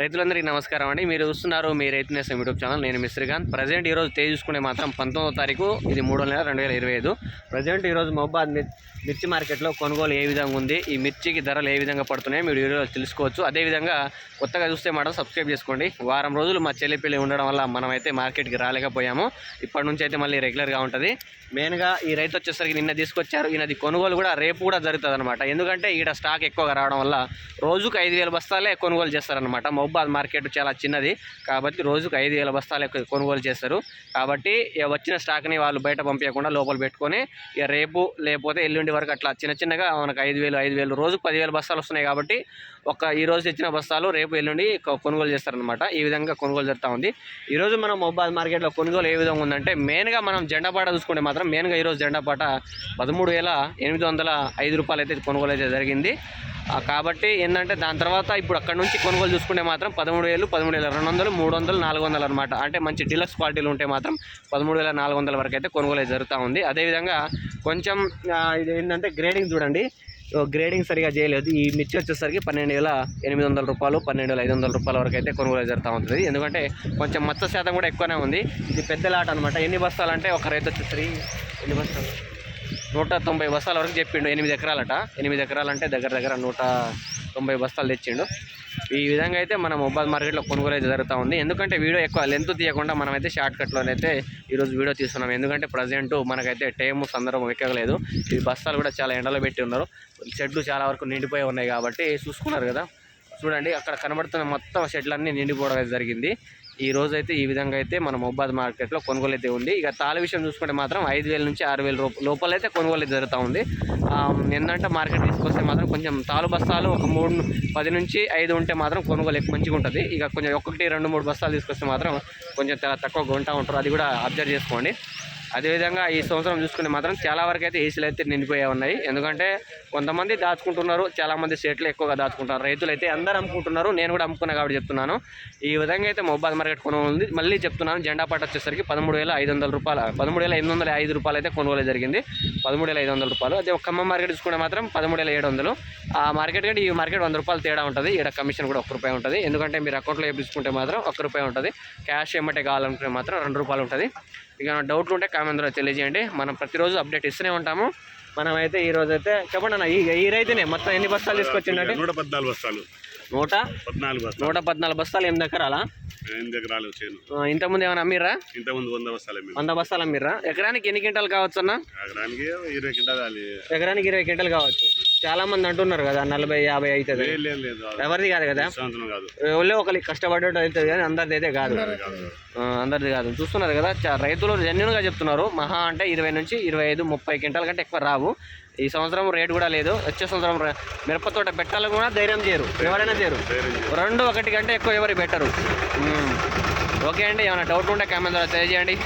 రైతులందరికీ నమస్కారం అండి. మీరు చూస్తున్నారు మీ రైతు నేసం యూట్యూబ్ ఛానల్. నేను మిశ్రీకాంత్ ప్రజెంట్ ఈరోజు తేజ్ చూసుకునే మాత్రం పంతొమ్మిదో తారీఖు ఇది మూడో నెల రెండు వేల ఇరవై ఐదు. ప్రజెంట్ ఈరోజు మహబాద్ మిర్చి మార్కెట్లో కొనుగోలు ఏ విధంగా ఉంది ఈ మిర్చికి ధరలు ఏ విధంగా పడుతున్నాయో మీరు వీడియోలో తెలుసుకోవచ్చు. అదేవిధంగా కొత్తగా చూస్తే మాత్రం సబ్స్క్రైబ్ చేసుకోండి. వారం రోజులు మా చెల్లి పెళ్ళి ఉండడం వల్ల మనమైతే మార్కెట్కి రాలేకపోయాము. ఇప్పటి నుంచి అయితే మళ్ళీ రెగ్యులర్గా ఉంటుంది. మెయిన్గా ఈ రైతు వచ్చేసరికి నిన్న తీసుకొచ్చారు. ఈయనది కొనుగోలు కూడా రేపు కూడా జరుగుతుంది అనమాట ఎందుకంటే ఈడ స్టాక్ ఎక్కువగా రావడం వల్ల రోజుకు ఐదు వేల బస్తాలే కొనుగోలు చేస్తారనమాట మహబాద్ మార్కెట్ చాలా చిన్నది. కాబట్టి రోజుకు ఐదు వేల బస్తాలు కొనుగోలు చేస్తారు. కాబట్టి ఇక వచ్చిన స్టాక్ని వాళ్ళు బయట పంపించకుండా లోపల పెట్టుకొని ఇక రేపు లేకపోతే ఎల్లుండి వరకు అట్లా చిన్న చిన్నగా మనకు ఐదు వేలు ఐదు వేలు రోజుకు పదివేల బస్తాలు వస్తున్నాయి కాబట్టి ఒక ఈ రోజు తెచ్చిన బస్తాలు రేపు ఎల్లుండి కొనుగోలు చేస్తారనమాట ఈ విధంగా కొనుగోలు జరుగుతూ ఉంది. ఈరోజు మనం మొబైల్ మార్కెట్లో కొనుగోలు ఏ విధంగా ఉందంటే మెయిన్గా మనం జెండాపాట చూసుకుంటే మాత్రం మెయిన్గా ఈరోజు జెండాపాట పదమూడు వేల ఎనిమిది వందల ఐదు రూపాయలు అయితే కొనుగోలు అయితే జరిగింది. కాబట్టి ఏంటంటే దాని తర్వాత ఇప్పుడు అక్కడ నుంచి కొనుగోలు చూసుకుంటే మాత్రం పదమూడు వేలు పదమూడు వేల రెండు వందలు మూడు వందలు నాలుగు వందలు అనమాట అంటే మంచి డీలక్స్ క్వాలిటీలు ఉంటే మాత్రం పదమూడు వేల నాలుగు వందల వరకు అయితే కొనుగోలు జరుగుతూ ఉంది. అదేవిధంగా కొంచెం ఇది ఏంటంటే గ్రేడింగ్ చూడండి. ఓ గ్రేడింగ్ సరిగా చేయలేదు. ఈ మిర్చి వచ్చేసరికి పన్నెండు వేల ఎనిమిది వందల రూపాయలు పన్నెండు వేల ఐదు వందల రూపాయల వరకు అయితే కొనుగోలు జరుగుతూ ఉంటుంది. ఎందుకంటే కొంచెం మచ్చ శాతం కూడా ఎక్కువనే ఉంది. ఇది పెద్ద లాట్ అనమాట ఎన్ని బస్తాలు అంటే ఒక రైతు వచ్చేసరికి ఎన్ని బస్తాలు? నూట తొంభై బస్తాల వరకు చెప్పిండు. ఎనిమిది ఎకరాలట. ఎనిమిది ఎకరాలంటే దగ్గర దగ్గర నూట తొంభై బస్తాలు తెచ్చిండు. ఈ విధంగా అయితే మన మొబైల్ మార్కెట్లో కొనుగోలు అయితే జరుగుతూ ఉంది. ఎందుకంటే వీడియో ఎక్కువ లెంత్ తీయకుండా మనమైతే షార్ట్ కట్లోనైతే ఈరోజు వీడియో తీస్తున్నాం. ఎందుకంటే ప్రజెంట్ మనకైతే టైం సందర్భం ఎక్కగలేదు. ఈ బస్తాలు కూడా చాలా ఎండలో పెట్టి ఉన్నారు. షెడ్లు చాలా వరకు నిండిపోయి ఉన్నాయి కాబట్టి చూసుకున్నారు కదా. చూడండి అక్కడ కనబడుతున్న మొత్తం షెడ్లన్నీ నిండిపోవడం జరిగింది. ఈ రోజు అయితే ఈ విధంగా అయితే మన మొబాద్ మార్కెట్లో కొనుగోలు అయితే ఉంది. ఇక తాళ విషయం చూసుకుంటే మాత్రం ఐదు వేల నుంచి ఆరు వేల లోపల అయితే కొనుగోలు జరుగుతూ ఉంది. ఆ, ఏంటంటే మార్కెట్ తీసుకొస్తే మాత్రం కొంచెం తాలు బస్తాలు ఒక మూడు పది నుంచి ఐదు ఉంటే మాత్రం కొనుగోలు ఎక్కువ మంచిగా ఉంటుంది. ఇక కొంచెం ఒకటి రెండు మూడు బస్తాలు తీసుకొస్తే మాత్రం కొంచెం చాలా తక్కువ కొంటా ఉంటారు. అది కూడా అబ్జర్వ్ చేసుకోండి. అదేవిధంగా ఈ సంవత్సరం చూసుకుంటే మాత్రం చాలా వరకు అయితే ఏసీలు అయితే నిండిపోయే ఉన్నాయి. ఎందుకంటే కొంతమంది దాచుకుంటున్నారు చాలామంది సెట్లు ఎక్కువగా దాచుకుంటారు రైతులు అయితే అందరూ అమ్ముకుంటున్నారు నేను కూడా అమ్ముకున్నా కాబట్టి చెప్తున్నాను. ఈ విధంగా అయితే మొబైల్ మార్కెట్ కొనుగోలు ఉంది. మళ్ళీ చెప్తున్నాను జెండా పాట వచ్చేసరికి పదమూడు వేల ఐదు వందల రూపాయలు పదమూడు వేల ఎనిమిది వందల ఐదు రూపాయలు అయితే కొనుగోలు జరిగింది. పదమూడు వేల ఐదు వందల రూపాయలు. అదే ఒక ఖమ్మం మార్కెట్ చూసుకుంటే మాత్రం పదమూడు వేల ఏడు వందలు. ఆ మార్కెట్ కంటే ఈ మార్కెట్ వంద రూపాయలు తేడా ఉంటుంది. ఇక్కడ కమిషన్ కూడా ఒక రూపాయి ఉంటుంది. ఎందుకంటే మీరు అకౌంట్లో వేపించుకుంటే మాత్రం ఒక్క రూపాయి ఉంటుంది. క్యాష్ ఏమంటే కావాలనుకుంటే మాత్రం రెండు రూపాయలు ఉంటుంది. ఇక డౌట్లు ఉంటే కామెంట్లో తెలియజేయండి. మనం ప్రతిరోజు అప్డేట్ ఇస్తూనే ఉంటాము. మనం అయితే ఈ రోజు అయితే చెప్పండి అన్న ఈ ఈ రైతునే మొత్తం ఎన్ని బస్తాలు తీసుకొచ్చిందంటే నూట పద్నాలుగు బస్తాలు. నూట? పద్నాలుగు బస్తాలు. నూట పద్నాలుగు బస్తాలు ఎనిమిది ఎకరాలా ఎనిమిది ఎకరాలు చేను. ఆ, ఇంతకుముందు ఏమైనా అమ్మిర్రా? ఇంతకుముందు వంద బస్తాలు వంద బస్తాలు అమ్మిర్రా? ఎకరానికి ఎన్ని క్వింటాలు కావచ్చు అన్న? ఎకరానికి ఇరవై కింటాలు ఎకరానికి ఇరవై క్వింటాలు కావచ్చు. చాలా మంది అంటున్నారు కదా నలభై యాభై అవుతుంది. ఎవరిది కాదు కదా? ఎవరో ఒకరికి కష్టపడేటట్టు అవుతుంది కానీ అందరిది అయితే కాదు అందరిది కాదు. చూస్తున్నారు కదా రైతులు జెన్యున్గా చెప్తున్నారు మహా అంటే ఇరవై నుంచి ఇరవై ఐదు ముప్పై క్వింటాల కంటే ఎక్కువ రావు. ఈ సంవత్సరం రేటు కూడా లేదు. వచ్చే సంవత్సరం ర- మిరప తోట పెట్టాలని కూడా ధైర్యం చేయరు. ఎవరైనా చేయరు. రెండు ఒకటి కంటే ఎక్కువ ఎవరు పెట్టరు. ఓకే అండి ఏమైనా డౌట్ ఉంటే కామెంట్ ద్వారా తెలియజేయండి.